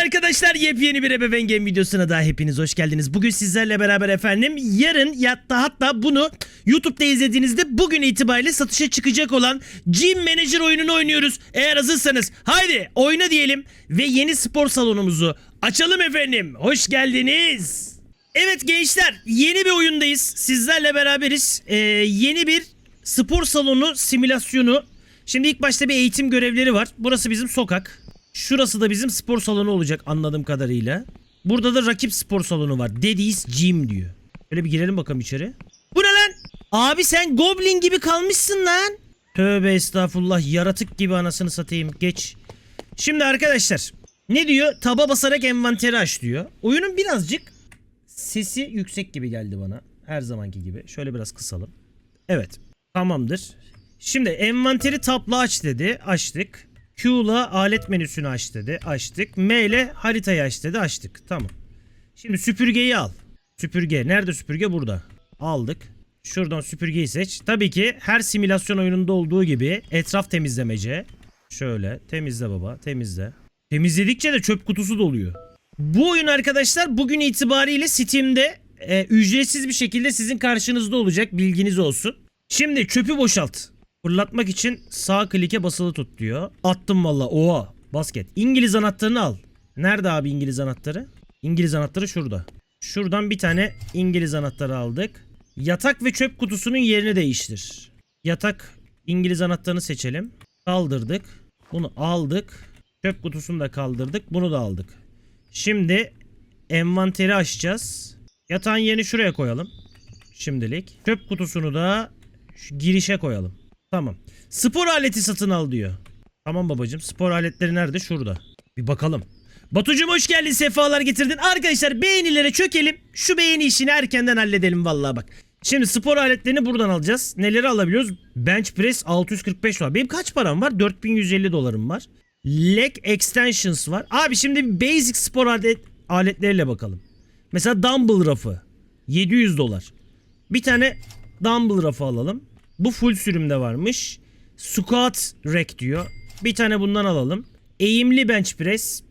arkadaşlar yepyeni bir ebeveyn game videosuna daha hepiniz hoş geldiniz. Bugün sizlerle beraber efendim yarın yatta hatta bunu YouTube'da izlediğinizde bugün itibariyle satışa çıkacak olan Gym Manager oyununu oynuyoruz. Eğer hazırsanız haydi oyna diyelim ve yeni spor salonumuzu açalım efendim. Hoş geldiniz. Evet gençler yeni bir oyundayız. Sizlerle beraberiz. Ee, yeni bir spor salonu simülasyonu. Şimdi ilk başta bir eğitim görevleri var. Burası bizim sokak. Şurası da bizim spor salonu olacak anladığım kadarıyla. Burada da rakip spor salonu var. Daddy's Gym diyor. Öyle bir girelim bakalım içeri. Bu ne lan? Abi sen goblin gibi kalmışsın lan. Tövbe estağfurullah yaratık gibi anasını satayım. Geç. Şimdi arkadaşlar ne diyor? Taba basarak envanteri aç diyor. Oyunun birazcık sesi yüksek gibi geldi bana. Her zamanki gibi. Şöyle biraz kısalım. Evet. Tamamdır. Şimdi envanteri tapla aç dedi. Açtık. Q'la alet menüsünü aç dedi. Açtık. M ile haritayı aç dedi. Açtık. Tamam. Şimdi süpürgeyi al. Süpürge. Nerede süpürge? Burada. Aldık. Şuradan süpürgeyi seç. Tabii ki her simülasyon oyununda olduğu gibi etraf temizlemece. Şöyle temizle baba temizle. Temizledikçe de çöp kutusu doluyor. Bu oyun arkadaşlar bugün itibariyle Steam'de e, ücretsiz bir şekilde sizin karşınızda olacak bilginiz olsun. Şimdi çöpü boşalt. Fırlatmak için sağ klike basılı tut diyor. Attım valla oha basket. İngiliz anahtarını al. Nerede abi İngiliz anahtarı? İngiliz anahtarı şurada. Şuradan bir tane İngiliz anahtarı aldık. Yatak ve çöp kutusunun yerini değiştir. Yatak İngiliz anahtarını seçelim. Kaldırdık. Bunu aldık. Çöp kutusunu da kaldırdık. Bunu da aldık. Şimdi envanteri açacağız. Yatağın yerini şuraya koyalım. Şimdilik. Çöp kutusunu da girişe koyalım. Tamam. Spor aleti satın al diyor. Tamam babacım. Spor aletleri nerede? Şurada. Bir bakalım. Batucuğum hoş geldin. Sefalar getirdin. Arkadaşlar beğenilere çökelim. Şu beğeni işini erkenden halledelim vallahi bak. Şimdi spor aletlerini buradan alacağız. Neleri alabiliyoruz? Bench press 645 var. Benim kaç param var? 4150 dolarım var. Leg extensions var. Abi şimdi basic spor alet, aletleriyle bakalım. Mesela dumbbell rafı 700 dolar. Bir tane dumbbell rafı alalım. Bu full sürümde varmış. Squat rack diyor. Bir tane bundan alalım. Eğimli bench press.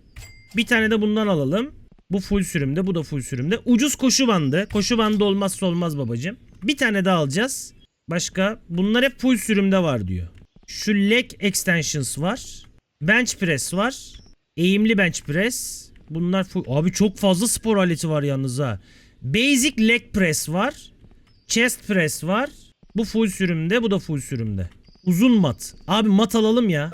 Bir tane de bundan alalım. Bu full sürümde, bu da full sürümde. Ucuz koşu bandı. Koşu bandı olmazsa olmaz babacım. Bir tane daha alacağız. Başka? Bunlar hep full sürümde var diyor. Şu leg extensions var. Bench press var. Eğimli bench press. Bunlar full... Abi çok fazla spor aleti var yalnız ha. Basic leg press var. Chest press var. Bu full sürümde, bu da full sürümde. Uzun mat. Abi mat alalım ya.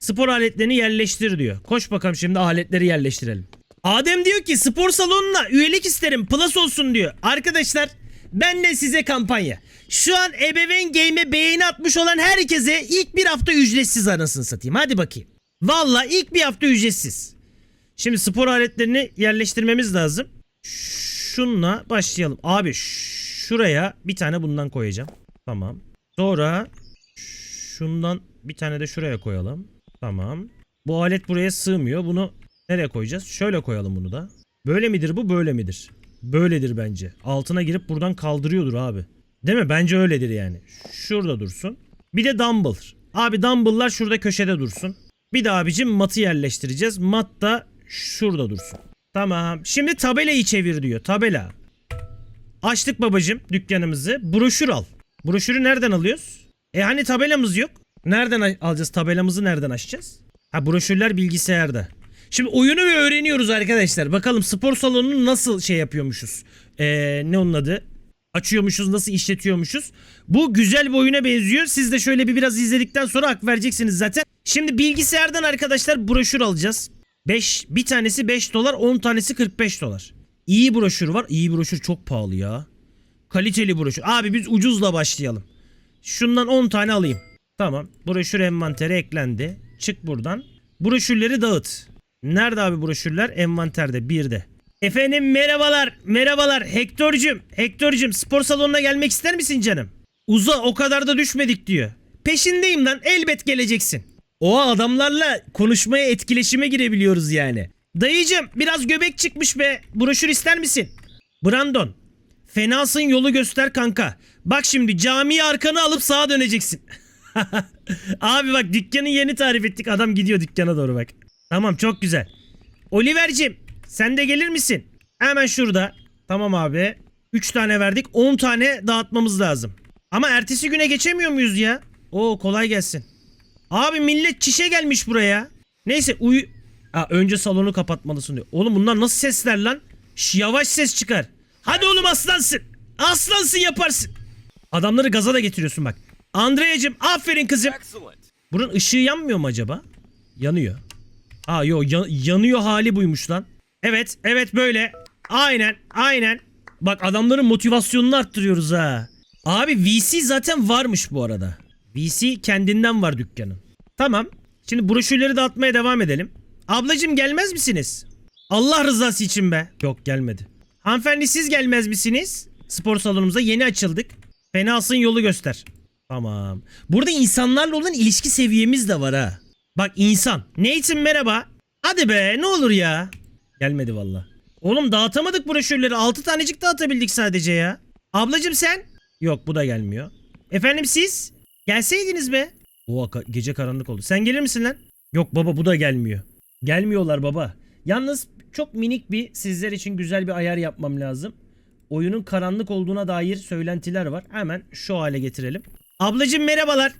Spor aletlerini yerleştir diyor. Koş bakalım şimdi aletleri yerleştirelim. Adem diyor ki spor salonuna üyelik isterim plus olsun diyor. Arkadaşlar ben de size kampanya. Şu an ebeveyn game'e beğeni atmış olan herkese ilk bir hafta ücretsiz anasını satayım. Hadi bakayım. Valla ilk bir hafta ücretsiz. Şimdi spor aletlerini yerleştirmemiz lazım. Şunla başlayalım. Abi şuraya bir tane bundan koyacağım. Tamam. Sonra şundan bir tane de şuraya koyalım. Tamam. Bu alet buraya sığmıyor. Bunu nereye koyacağız? Şöyle koyalım bunu da. Böyle midir bu? Böyle midir? Böyledir bence. Altına girip buradan kaldırıyordur abi. Değil mi? Bence öyledir yani. Şurada dursun. Bir de dumbbell. Abi dumbbell'lar şurada köşede dursun. Bir de abicim matı yerleştireceğiz. Mat da şurada dursun. Tamam. Şimdi tabelayı çevir diyor. Tabela. Açtık babacım dükkanımızı. Broşür al. Broşürü nereden alıyoruz? E hani tabelamız yok. Nereden alacağız? Tabelamızı nereden açacağız? Ha broşürler bilgisayarda. Şimdi oyunu bir öğreniyoruz arkadaşlar. Bakalım spor salonunu nasıl şey yapıyormuşuz. Ee, ne onun adı? Açıyormuşuz, nasıl işletiyormuşuz. Bu güzel bir oyuna benziyor. Siz de şöyle bir biraz izledikten sonra hak vereceksiniz zaten. Şimdi bilgisayardan arkadaşlar broşür alacağız. 5 bir tanesi 5 dolar, 10 tanesi 45 dolar. İyi broşür var. İyi broşür çok pahalı ya. Kaliteli broşür. Abi biz ucuzla başlayalım. Şundan 10 tane alayım. Tamam. Broşür envantere eklendi. Çık buradan. Broşürleri dağıt. Nerede abi broşürler? Envanterde bir de. Efendim merhabalar. Merhabalar. Hektor'cum. Hektor'cum spor salonuna gelmek ister misin canım? Uza o kadar da düşmedik diyor. Peşindeyim lan. Elbet geleceksin. O adamlarla konuşmaya etkileşime girebiliyoruz yani. Dayıcım biraz göbek çıkmış be. Broşür ister misin? Brandon. Fenasın yolu göster kanka. Bak şimdi camiyi arkanı alıp sağa döneceksin. Abi bak dükkanı yeni tarif ettik. Adam gidiyor dükkana doğru bak. Tamam çok güzel. Oliver'cim sen de gelir misin? Hemen şurada. Tamam abi. 3 tane verdik. 10 tane dağıtmamız lazım. Ama ertesi güne geçemiyor muyuz ya? Oo kolay gelsin. Abi millet çişe gelmiş buraya. Neyse uyu... Aa, önce salonu kapatmalısın diyor. Oğlum bunlar nasıl sesler lan? Şş, yavaş ses çıkar. Hadi oğlum aslansın. Aslansın yaparsın. Adamları gaza da getiriyorsun bak. Andreya'cım aferin kızım. Bunun ışığı yanmıyor mu acaba? Yanıyor. Aa yo ya- yanıyor hali buymuş lan. Evet evet böyle. Aynen aynen. Bak adamların motivasyonunu arttırıyoruz ha. Abi VC zaten varmış bu arada. VC kendinden var dükkanın. Tamam. Şimdi broşürleri dağıtmaya devam edelim. Ablacım gelmez misiniz? Allah rızası için be. Yok gelmedi. Hanımefendi siz gelmez misiniz? Spor salonumuza yeni açıldık. Fenasın yolu göster. Tamam. Burada insanlarla olan ilişki seviyemiz de var ha. Bak insan. Nathan merhaba. Hadi be ne olur ya. Gelmedi valla. Oğlum dağıtamadık broşürleri. 6 tanecik dağıtabildik sadece ya. Ablacım sen? Yok bu da gelmiyor. Efendim siz? Gelseydiniz be. Oha gece karanlık oldu. Sen gelir misin lan? Yok baba bu da gelmiyor. Gelmiyorlar baba. Yalnız çok minik bir sizler için güzel bir ayar yapmam lazım. Oyunun karanlık olduğuna dair söylentiler var. Hemen şu hale getirelim. Ablacım merhabalar.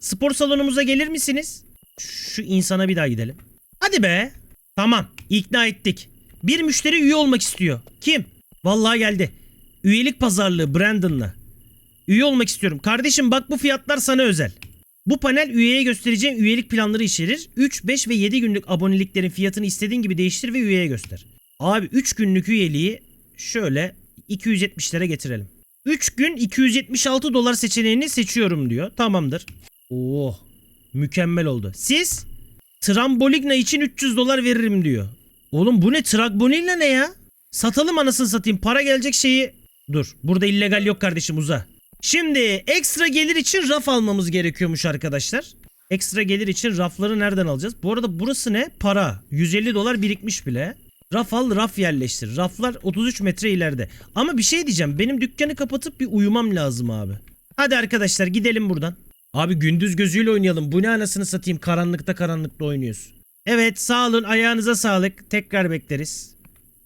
Spor salonumuza gelir misiniz? Şu insana bir daha gidelim. Hadi be. Tamam ikna ettik. Bir müşteri üye olmak istiyor. Kim? Vallahi geldi. Üyelik pazarlığı Brandon'la. Üye olmak istiyorum. Kardeşim bak bu fiyatlar sana özel. Bu panel üyeye göstereceğim üyelik planları içerir. 3, 5 ve 7 günlük aboneliklerin fiyatını istediğin gibi değiştir ve üyeye göster. Abi 3 günlük üyeliği şöyle 270'lere getirelim. 3 gün 276 dolar seçeneğini seçiyorum diyor. Tamamdır. Oh mükemmel oldu. Siz Tramboligna için 300 dolar veririm diyor. Oğlum bu ne? Tramboligna ne ya? Satalım anasını satayım. Para gelecek şeyi. Dur. Burada illegal yok kardeşim uza. Şimdi ekstra gelir için raf almamız gerekiyormuş arkadaşlar. Ekstra gelir için rafları nereden alacağız? Bu arada burası ne? Para. 150 dolar birikmiş bile. Raf al raf yerleştir. Raflar 33 metre ileride. Ama bir şey diyeceğim. Benim dükkanı kapatıp bir uyumam lazım abi. Hadi arkadaşlar gidelim buradan. Abi gündüz gözüyle oynayalım. Bu ne anasını satayım karanlıkta karanlıkta oynuyoruz. Evet sağ olun ayağınıza sağlık. Tekrar bekleriz.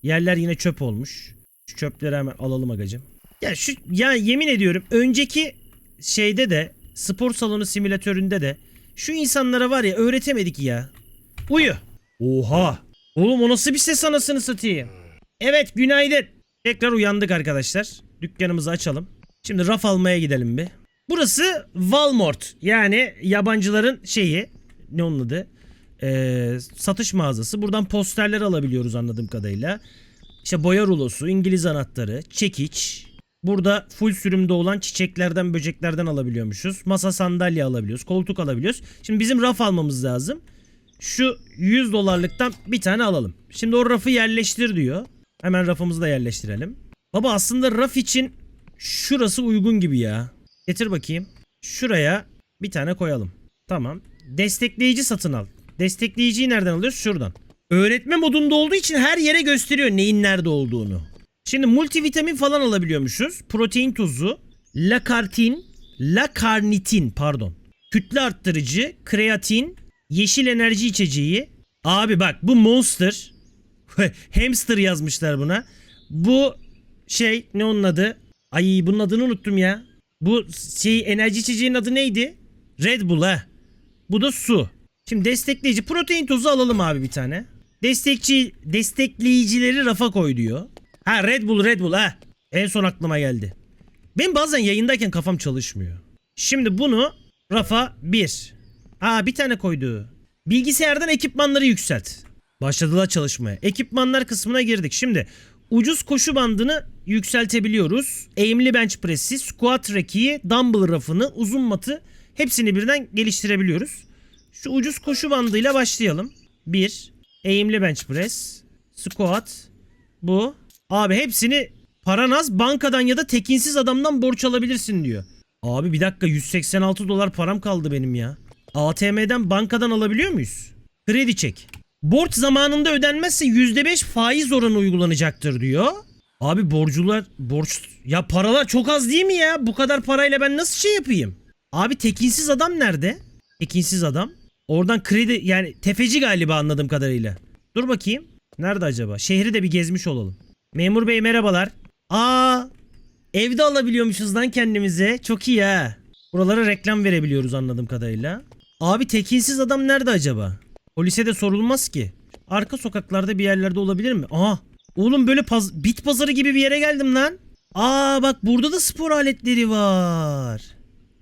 Yerler yine çöp olmuş. Şu çöpleri hemen alalım agacım. Ya şu ya yemin ediyorum önceki şeyde de spor salonu simülatöründe de şu insanlara var ya öğretemedik ya. Uyu. Oha. Oğlum o nasıl bir ses anasını satayım. Evet günaydın. Tekrar uyandık arkadaşlar. Dükkanımızı açalım. Şimdi raf almaya gidelim bir. Burası Walmart. Yani yabancıların şeyi. Ne onun adı? Ee, satış mağazası. Buradan posterler alabiliyoruz anladığım kadarıyla. İşte boya rulosu, İngiliz anahtarı, çekiç. Burada full sürümde olan çiçeklerden, böceklerden alabiliyormuşuz. Masa sandalye alabiliyoruz, koltuk alabiliyoruz. Şimdi bizim raf almamız lazım. Şu 100 dolarlıktan bir tane alalım. Şimdi o rafı yerleştir diyor. Hemen rafımızı da yerleştirelim. Baba aslında raf için şurası uygun gibi ya. Getir bakayım. Şuraya bir tane koyalım. Tamam. Destekleyici satın al. Destekleyiciyi nereden alıyoruz? Şuradan. Öğretme modunda olduğu için her yere gösteriyor neyin nerede olduğunu. Şimdi multivitamin falan alabiliyormuşuz. Protein tozu, lakartin, lakarnitin pardon. Kütle arttırıcı, kreatin, yeşil enerji içeceği. Abi bak bu Monster. Hamster yazmışlar buna. Bu şey ne onun adı? Ay bunun adını unuttum ya. Bu şey enerji içeceğinin adı neydi? Red Bull ha. Bu da su. Şimdi destekleyici protein tozu alalım abi bir tane. Destekçi destekleyicileri rafa koy diyor. Ha Red Bull Red Bull ha. En son aklıma geldi. Ben bazen yayındayken kafam çalışmıyor. Şimdi bunu rafa 1. Aa bir tane koydu. Bilgisayardan ekipmanları yükselt. Başladılar çalışmaya. Ekipmanlar kısmına girdik. Şimdi ucuz koşu bandını yükseltebiliyoruz. Eğimli bench press'i, squat rack'i, dumbbell rafını, uzun matı hepsini birden geliştirebiliyoruz. Şu ucuz koşu bandıyla başlayalım. 1. Eğimli bench press, squat, bu. Abi hepsini paranaz bankadan ya da tekinsiz adamdan borç alabilirsin diyor. Abi bir dakika 186 dolar param kaldı benim ya. ATM'den bankadan alabiliyor muyuz? Kredi çek. Borç zamanında ödenmezse %5 faiz oranı uygulanacaktır diyor. Abi borcular borç ya paralar çok az değil mi ya? Bu kadar parayla ben nasıl şey yapayım? Abi tekinsiz adam nerede? Tekinsiz adam. Oradan kredi yani tefeci galiba anladığım kadarıyla. Dur bakayım. Nerede acaba? Şehri de bir gezmiş olalım. Memur bey merhabalar. Aa, evde alabiliyormuşuz lan kendimize. Çok iyi ha. Buralara reklam verebiliyoruz anladığım kadarıyla. Abi tekinsiz adam nerede acaba? Polise de sorulmaz ki. Arka sokaklarda bir yerlerde olabilir mi? Aa, oğlum böyle paz- bit pazarı gibi bir yere geldim lan. Aa bak burada da spor aletleri var.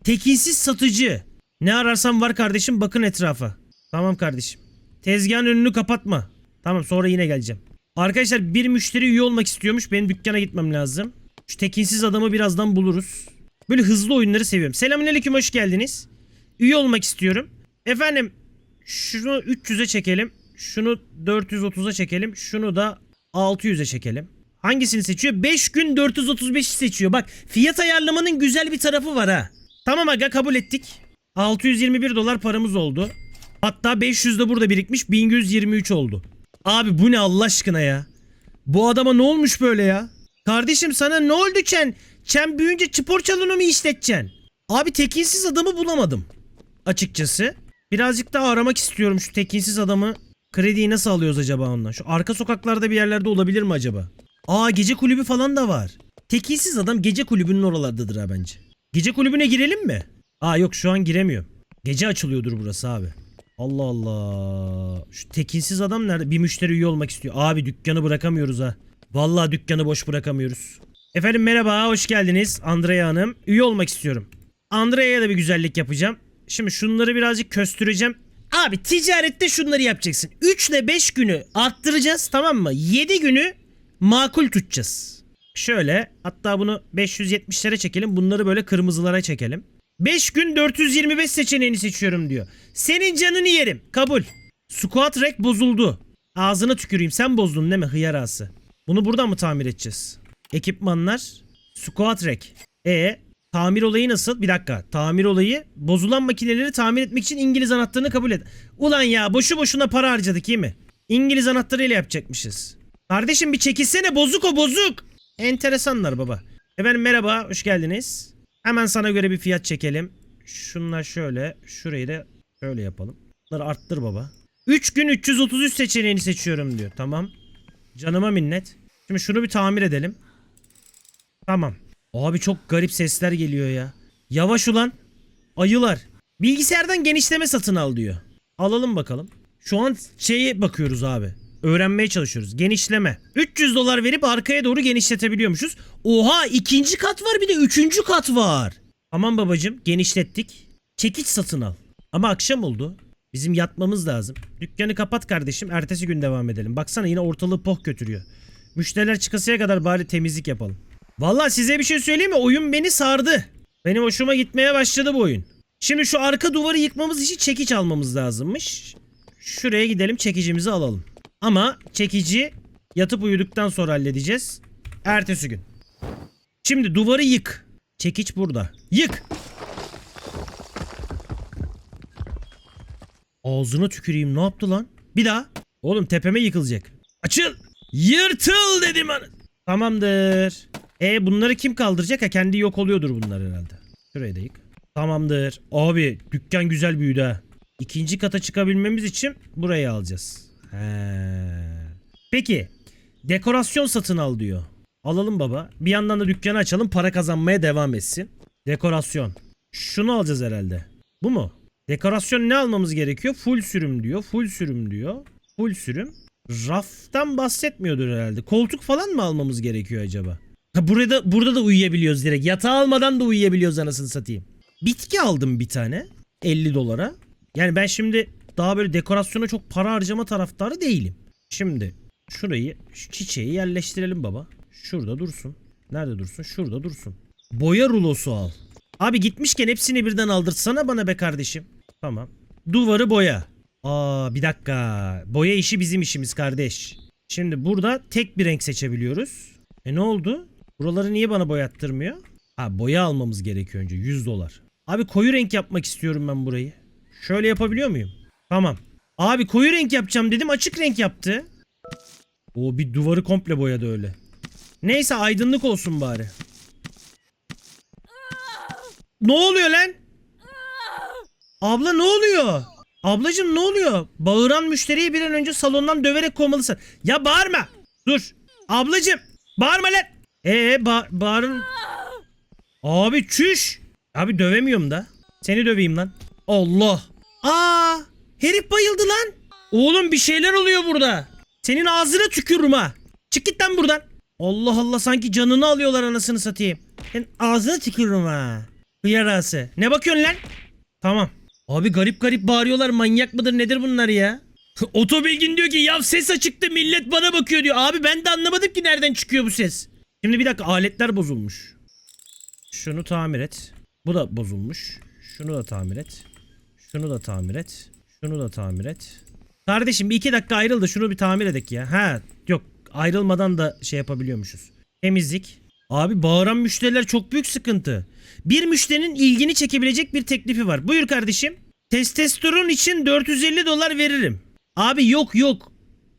Tekinsiz satıcı. Ne ararsam var kardeşim bakın etrafa. Tamam kardeşim. Tezgahın önünü kapatma. Tamam sonra yine geleceğim. Arkadaşlar bir müşteri üye olmak istiyormuş. Benim dükkana gitmem lazım. Şu tekinsiz adamı birazdan buluruz. Böyle hızlı oyunları seviyorum. Selamünaleyküm hoş geldiniz. Üye olmak istiyorum. Efendim şunu 300'e çekelim. Şunu 430'a çekelim. Şunu da 600'e çekelim. Hangisini seçiyor? 5 gün 435'i seçiyor. Bak fiyat ayarlamanın güzel bir tarafı var ha. Tamam aga kabul ettik. 621 dolar paramız oldu. Hatta 500 de burada birikmiş 1123 oldu. Abi bu ne Allah aşkına ya? Bu adama ne olmuş böyle ya? Kardeşim sana ne oldu Çen? Çen büyüyünce spor salonu mu işleteceksin? Abi tekinsiz adamı bulamadım. Açıkçası. Birazcık daha aramak istiyorum şu tekinsiz adamı. Krediyi nasıl alıyoruz acaba ondan? Şu arka sokaklarda bir yerlerde olabilir mi acaba? Aa gece kulübü falan da var. Tekinsiz adam gece kulübünün oralardadır ha bence. Gece kulübüne girelim mi? Aa yok şu an giremiyorum. Gece açılıyordur burası abi. Allah Allah. Şu tekinsiz adam nerede? Bir müşteri üye olmak istiyor. Abi dükkanı bırakamıyoruz ha. Vallahi dükkanı boş bırakamıyoruz. Efendim merhaba hoş geldiniz. Andrea Hanım. Üye olmak istiyorum. Andrea'ya da bir güzellik yapacağım. Şimdi şunları birazcık köstüreceğim. Abi ticarette şunları yapacaksın. 3 ile 5 günü arttıracağız tamam mı? 7 günü makul tutacağız. Şöyle hatta bunu 570'lere çekelim. Bunları böyle kırmızılara çekelim. 5 gün 425 seçeneğini seçiyorum diyor. Senin canını yerim. Kabul. Squat rack bozuldu. Ağzına tüküreyim. Sen bozdun değil mi hıyarası? Bunu buradan mı tamir edeceğiz? Ekipmanlar. Squat rack. E tamir olayı nasıl? Bir dakika. Tamir olayı bozulan makineleri tamir etmek için İngiliz anahtarını kabul et. Ulan ya boşu boşuna para harcadık iyi mi? İngiliz anahtarıyla yapacakmışız. Kardeşim bir çekilsene bozuk o bozuk. Enteresanlar baba. Efendim merhaba hoş geldiniz. Hemen sana göre bir fiyat çekelim. Şunlar şöyle. Şurayı da şöyle yapalım. Bunları arttır baba. 3 gün 333 seçeneğini seçiyorum diyor. Tamam. Canıma minnet. Şimdi şunu bir tamir edelim. Tamam. Abi çok garip sesler geliyor ya. Yavaş ulan. Ayılar. Bilgisayardan genişleme satın al diyor. Alalım bakalım. Şu an şeye bakıyoruz abi. Öğrenmeye çalışıyoruz. Genişleme. 300 dolar verip arkaya doğru genişletebiliyormuşuz. Oha ikinci kat var bir de üçüncü kat var. Aman babacım genişlettik. Çekiç satın al. Ama akşam oldu. Bizim yatmamız lazım. Dükkanı kapat kardeşim. Ertesi gün devam edelim. Baksana yine ortalığı poh götürüyor. Müşteriler çıkasıya kadar bari temizlik yapalım. Vallahi size bir şey söyleyeyim mi? Oyun beni sardı. Benim hoşuma gitmeye başladı bu oyun. Şimdi şu arka duvarı yıkmamız için çekiç almamız lazımmış. Şuraya gidelim çekicimizi alalım. Ama çekici yatıp uyuduktan sonra halledeceğiz. Ertesi gün. Şimdi duvarı yık. Çekiç burada. Yık. Ağzına tüküreyim ne yaptı lan? Bir daha. Oğlum tepeme yıkılacak. Açıl. Yırtıl dedim ana. Tamamdır. E bunları kim kaldıracak? Ha kendi yok oluyordur bunlar herhalde. Şurayı da yık. Tamamdır. Abi dükkan güzel büyüdü ha. İkinci kata çıkabilmemiz için burayı alacağız. Peki. Dekorasyon satın al diyor. Alalım baba. Bir yandan da dükkanı açalım para kazanmaya devam etsin. Dekorasyon. Şunu alacağız herhalde. Bu mu? Dekorasyon ne almamız gerekiyor? Full sürüm diyor. Full sürüm diyor. Full sürüm. Raftan bahsetmiyordur herhalde. Koltuk falan mı almamız gerekiyor acaba? Ha burada burada da uyuyabiliyoruz direkt. Yatağı almadan da uyuyabiliyoruz anasını satayım. Bitki aldım bir tane 50 dolara. Yani ben şimdi daha böyle dekorasyona çok para harcama taraftarı değilim. Şimdi şurayı şu çiçeği yerleştirelim baba. Şurada dursun. Nerede dursun? Şurada dursun. Boya rulosu al. Abi gitmişken hepsini birden aldırtsana bana be kardeşim. Tamam. Duvarı boya. Aa bir dakika. Boya işi bizim işimiz kardeş. Şimdi burada tek bir renk seçebiliyoruz. E ne oldu? Buraları niye bana boyattırmıyor? Ha boya almamız gerekiyor önce 100 dolar. Abi koyu renk yapmak istiyorum ben burayı. Şöyle yapabiliyor muyum? Tamam. Abi koyu renk yapacağım dedim açık renk yaptı. O bir duvarı komple boyadı öyle. Neyse aydınlık olsun bari. Ne oluyor lan? Abla ne oluyor? Ablacım ne oluyor? Bağıran müşteriyi bir an önce salondan döverek kovmalısın. Ya bağırma. Dur. Ablacım bağırma lan. Ee ba bağırın. Abi çüş. Abi dövemiyorum da. Seni döveyim lan. Allah. Aa herif bayıldı lan. Oğlum bir şeyler oluyor burada. Senin ağzına tükürürüm ha. Çık git lan buradan. Allah Allah sanki canını alıyorlar anasını satayım. Senin ağzına tükürürüm ha. Hıyarası. Ne bakıyorsun lan? Tamam. Abi garip garip bağırıyorlar manyak mıdır nedir bunlar ya? Otobilgin diyor ki ya ses açıktı millet bana bakıyor diyor. Abi ben de anlamadım ki nereden çıkıyor bu ses. Şimdi bir dakika aletler bozulmuş. Şunu tamir et. Bu da bozulmuş. Şunu da tamir et. Şunu da tamir et. Şunu da tamir et. Kardeşim bir iki dakika ayrıl da şunu bir tamir edek ya. Ha yok ayrılmadan da şey yapabiliyormuşuz. Temizlik. Abi bağıran müşteriler çok büyük sıkıntı. Bir müşterinin ilgini çekebilecek bir teklifi var. Buyur kardeşim. Testosteron için 450 dolar veririm. Abi yok yok.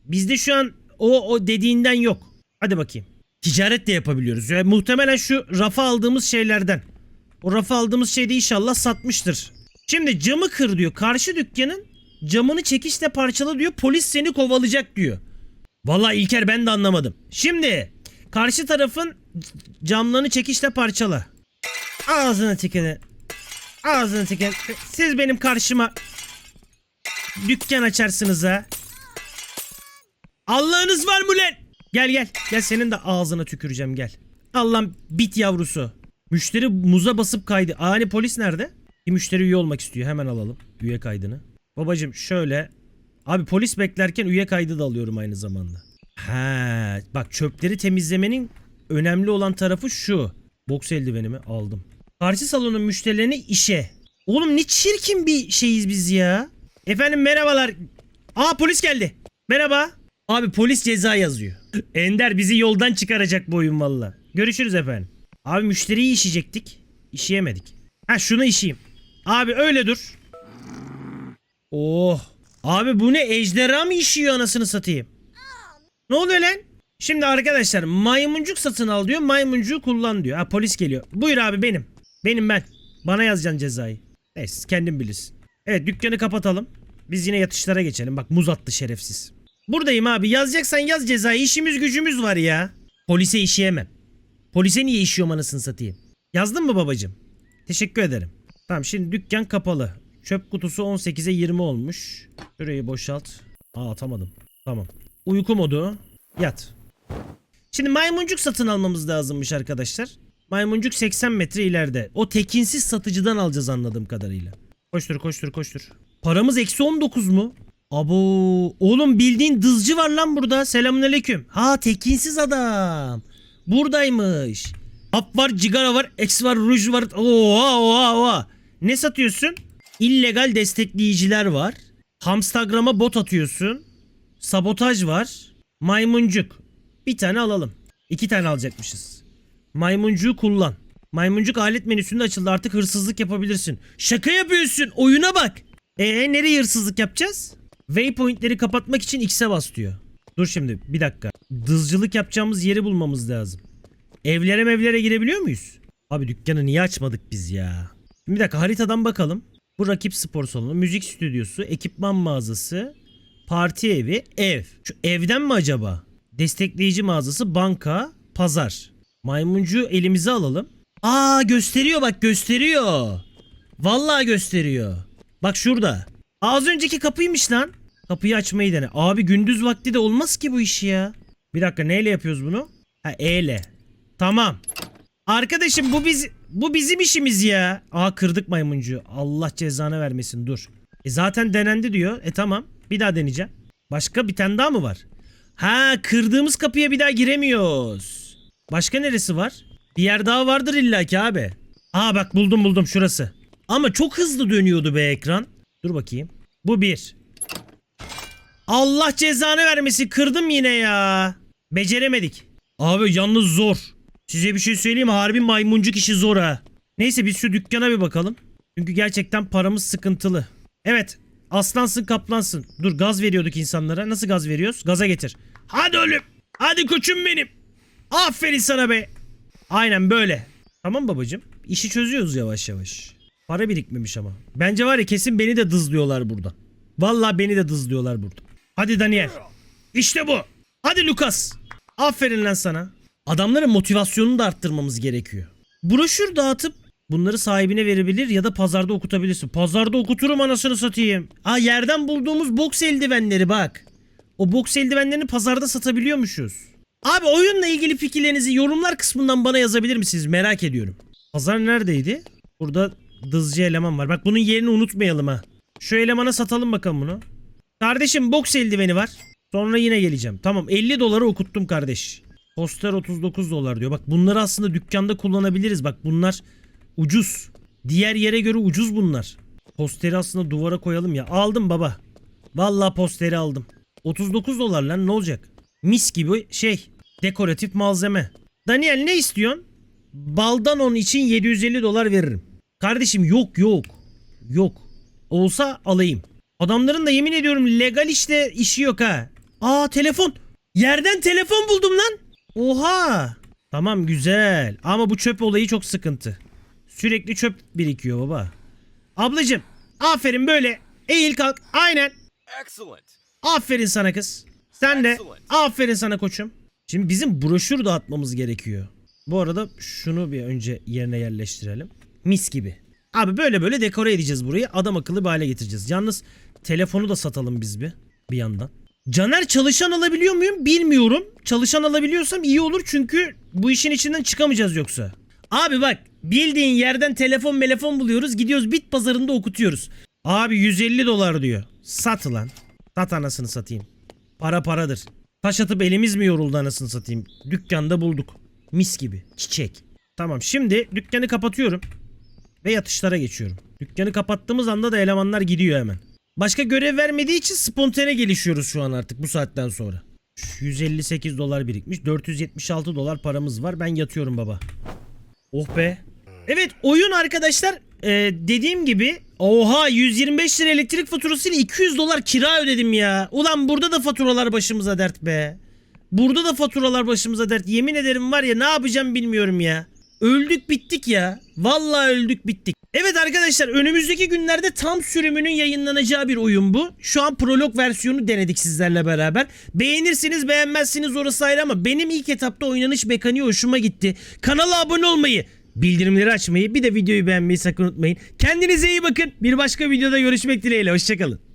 Bizde şu an o, o dediğinden yok. Hadi bakayım. Ticaret de yapabiliyoruz. Yani muhtemelen şu rafa aldığımız şeylerden. O rafa aldığımız şey de inşallah satmıştır. Şimdi camı kır diyor. Karşı dükkanın camını çekişle parçala diyor. Polis seni kovalayacak diyor. Vallahi İlker ben de anlamadım. Şimdi karşı tarafın camlarını çekişle parçala. Ağzını tikene. Ağzını tikene. Siz benim karşıma dükkan açarsınız ha. Allah'ınız var mı lan? Gel gel. Gel senin de ağzına tüküreceğim gel. Allah'ım bit yavrusu. Müşteri muza basıp kaydı. Aa, hani polis nerede? Bir müşteri üye olmak istiyor. Hemen alalım üye kaydını. Babacım şöyle. Abi polis beklerken üye kaydı da alıyorum aynı zamanda. Ha, bak çöpleri temizlemenin önemli olan tarafı şu. Boks eldivenimi aldım. Karşı salonun müşterilerini işe. Oğlum ne çirkin bir şeyiz biz ya. Efendim merhabalar. Aa polis geldi. Merhaba. Abi polis ceza yazıyor. Ender bizi yoldan çıkaracak bu oyun valla. Görüşürüz efendim. Abi müşteriyi işeyecektik. İşeyemedik. Ha şunu işeyim. Abi öyle dur. Oh. Abi bu ne ejderha mı işiyor anasını satayım? Ne oluyor lan? Şimdi arkadaşlar maymuncuk satın al diyor. Maymuncuğu kullan diyor. Ha polis geliyor. Buyur abi benim. Benim ben. Bana yazacaksın cezayı. Neyse kendin bilirsin. Evet dükkanı kapatalım. Biz yine yatışlara geçelim. Bak muz attı şerefsiz. Buradayım abi. Yazacaksan yaz cezayı. İşimiz gücümüz var ya. Polise işeyemem. Polise niye işiyorum anasını satayım? Yazdın mı babacım? Teşekkür ederim. Tamam şimdi dükkan kapalı. Çöp kutusu 18'e 20 olmuş. Şurayı boşalt. Aa atamadım. Tamam. Uyku modu. Yat. Şimdi maymuncuk satın almamız lazımmış arkadaşlar. Maymuncuk 80 metre ileride. O tekinsiz satıcıdan alacağız anladığım kadarıyla. Koştur koştur koştur. Paramız eksi 19 mu? Abo oğlum bildiğin dızcı var lan burada. Selamünaleyküm. Ha tekinsiz adam. Buradaymış. Hap var, cigara var, eks var, ruj var. Oha oha oha. Ne satıyorsun? İllegal destekleyiciler var. Hamstagram'a bot atıyorsun. Sabotaj var. Maymuncuk. Bir tane alalım. İki tane alacakmışız. Maymuncuğu kullan. Maymuncuk alet menüsünde açıldı artık hırsızlık yapabilirsin. Şaka yapıyorsun oyuna bak. Ee nereye hırsızlık yapacağız? Waypointleri kapatmak için X'e bas diyor. Dur şimdi bir dakika. Dızcılık yapacağımız yeri bulmamız lazım. Evlere mevlere girebiliyor muyuz? Abi dükkanı niye açmadık biz ya? Bir dakika haritadan bakalım. Bu rakip spor salonu, müzik stüdyosu, ekipman mağazası, parti evi, ev. Şu evden mi acaba? Destekleyici mağazası, banka, pazar. Maymuncuğu elimize alalım. Aa gösteriyor bak gösteriyor. Vallahi gösteriyor. Bak şurada. Az önceki kapıymış lan. Kapıyı açmayı dene. Abi gündüz vakti de olmaz ki bu iş ya. Bir dakika neyle yapıyoruz bunu? Ha E ile. Tamam. Arkadaşım bu biz bu bizim işimiz ya. Aa kırdık maymuncuğu. Allah cezanı vermesin dur. E zaten denendi diyor. E tamam. Bir daha deneyeceğim. Başka bir tane daha mı var? Ha kırdığımız kapıya bir daha giremiyoruz. Başka neresi var? Bir yer daha vardır illaki abi. Aa bak buldum buldum şurası. Ama çok hızlı dönüyordu be ekran. Dur bakayım. Bu bir. Allah cezanı vermesin kırdım yine ya. Beceremedik. Abi yalnız zor. Size bir şey söyleyeyim? Harbi maymuncuk işi zor ha. Neyse biz şu dükkana bir bakalım. Çünkü gerçekten paramız sıkıntılı. Evet. Aslansın kaplansın. Dur gaz veriyorduk insanlara. Nasıl gaz veriyoruz? Gaza getir. Hadi oğlum. Hadi koçum benim. Aferin sana be. Aynen böyle. Tamam babacım. İşi çözüyoruz yavaş yavaş. Para birikmemiş ama. Bence var ya kesin beni de dızlıyorlar burada. Vallahi beni de dızlıyorlar burada. Hadi Daniel. İşte bu. Hadi Lucas. Aferin lan sana. Adamların motivasyonunu da arttırmamız gerekiyor. Broşür dağıtıp bunları sahibine verebilir ya da pazarda okutabilirsin. Pazarda okuturum anasını satayım. Aa yerden bulduğumuz boks eldivenleri bak. O boks eldivenlerini pazarda satabiliyormuşuz. Abi oyunla ilgili fikirlerinizi yorumlar kısmından bana yazabilir misiniz? Merak ediyorum. Pazar neredeydi? Burada dızcı eleman var. Bak bunun yerini unutmayalım ha. Şu elemana satalım bakalım bunu. Kardeşim boks eldiveni var. Sonra yine geleceğim. Tamam 50 dolara okuttum kardeş. Poster 39 dolar diyor. Bak bunları aslında dükkanda kullanabiliriz. Bak bunlar ucuz. Diğer yere göre ucuz bunlar. Posteri aslında duvara koyalım ya. Aldım baba. Vallahi posteri aldım. 39 dolar lan ne olacak? Mis gibi şey. Dekoratif malzeme. Daniel ne istiyorsun? Baldanon için 750 dolar veririm. Kardeşim yok yok. Yok. Olsa alayım. Adamların da yemin ediyorum legal işte işi yok ha. Aa telefon. Yerden telefon buldum lan. Oha. Tamam güzel. Ama bu çöp olayı çok sıkıntı. Sürekli çöp birikiyor baba. Ablacım aferin böyle eğil kalk. Aynen. Excellent. Aferin sana kız. Sen de Excellent. aferin sana koçum. Şimdi bizim broşür dağıtmamız gerekiyor. Bu arada şunu bir önce yerine yerleştirelim. Mis gibi. Abi böyle böyle dekore edeceğiz burayı. Adam akıllı bir hale getireceğiz. Yalnız telefonu da satalım biz bir. Bir yandan. Caner çalışan alabiliyor muyum bilmiyorum. Çalışan alabiliyorsam iyi olur çünkü bu işin içinden çıkamayacağız yoksa. Abi bak bildiğin yerden telefon telefon buluyoruz gidiyoruz bit pazarında okutuyoruz. Abi 150 dolar diyor. Sat lan. Sat anasını satayım. Para paradır. Taş atıp elimiz mi yoruldu anasını satayım. Dükkanda bulduk. Mis gibi. Çiçek. Tamam şimdi dükkanı kapatıyorum. Ve yatışlara geçiyorum. Dükkanı kapattığımız anda da elemanlar gidiyor hemen. Başka görev vermediği için spontane gelişiyoruz şu an artık bu saatten sonra. 158 dolar birikmiş. 476 dolar paramız var. Ben yatıyorum baba. Oh be. Evet oyun arkadaşlar e, dediğim gibi oha 125 lira elektrik faturasıyla 200 dolar kira ödedim ya. Ulan burada da faturalar başımıza dert be. Burada da faturalar başımıza dert. Yemin ederim var ya ne yapacağım bilmiyorum ya. Öldük bittik ya. Vallahi öldük bittik. Evet arkadaşlar önümüzdeki günlerde tam sürümünün yayınlanacağı bir oyun bu. Şu an prolog versiyonu denedik sizlerle beraber. Beğenirsiniz beğenmezsiniz orası ayrı ama benim ilk etapta oynanış mekaniği hoşuma gitti. Kanala abone olmayı, bildirimleri açmayı bir de videoyu beğenmeyi sakın unutmayın. Kendinize iyi bakın. Bir başka videoda görüşmek dileğiyle. Hoşçakalın.